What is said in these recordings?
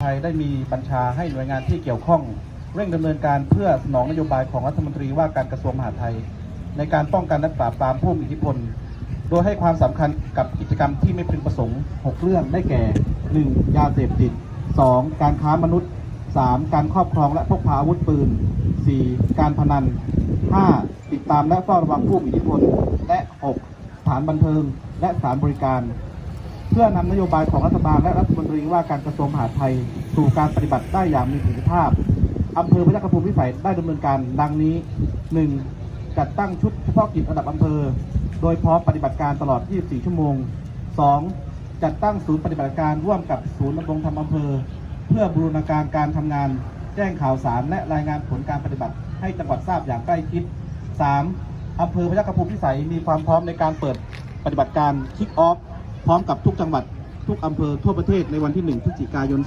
ไทยได้มีบัญชาให้หน่วยงานที่เกี่ยวข้อง เร่งดำเนินการเพื่อสนองนโยบายของรัฐมนตรีว่าการกระทรวงมหาดไทย ในการป้องกันและปราบปรามผู้มีอิทธิพล โดยให้ความสำคัญกับกิจกรรมที่ไม่พึงประสงค์ 6 เรื่องได้แก่ 1. ยาเสพติด 2. การค้ามนุษย์ 3. การครอบครองและพกพาอาวุธปืน 4. การพนัน 5. ติดตามและเฝ้าระวังผู้มีอิทธิพล และ 6. สถานบันเทิงและสถานบริการ เพื่อนำนโยบายของรัฐบาลและรัฐมนตรีว่าการกระทรวงมหาดไทยสู่การปฏิบัติได้อย่างมีประสิทธิภาพอำเภอพระยัคฆภูมิพิสัยได้ดำเนินการดังนี้ 1. จัดตั้งชุดเฉพาะกิจระดับอำเภอ โดยพร้อมปฏิบัติการตลอด 24 ชั่วโมง 2. จัดตั้งศูนย์ปฏิบัติการร่วมกับศูนย์ดำรงธรรมอำเภอ เพื่อบูรณาการการทำงาน แจ้งข่าวสารและรายงานผลการปฏิบัติให้จังหวัดทราบอย่างใกล้ชิด 3. อำเภอพระยัคฆภูมิพิสัยมีความพร้อมในการเปิดปฏิบัติการคิกออฟ พร้อมกับทุกจังหวัดทุกอำเภอทั่วประเทศในวันที่ 1 พฤศจิกายน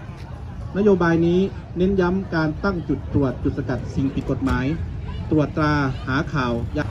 2566 นโยบายนี้เน้นย้ำการตั้งจุดตรวจจุดสกัดสิ่งผิดกฎหมาย ตรวจตราหาข่าวยา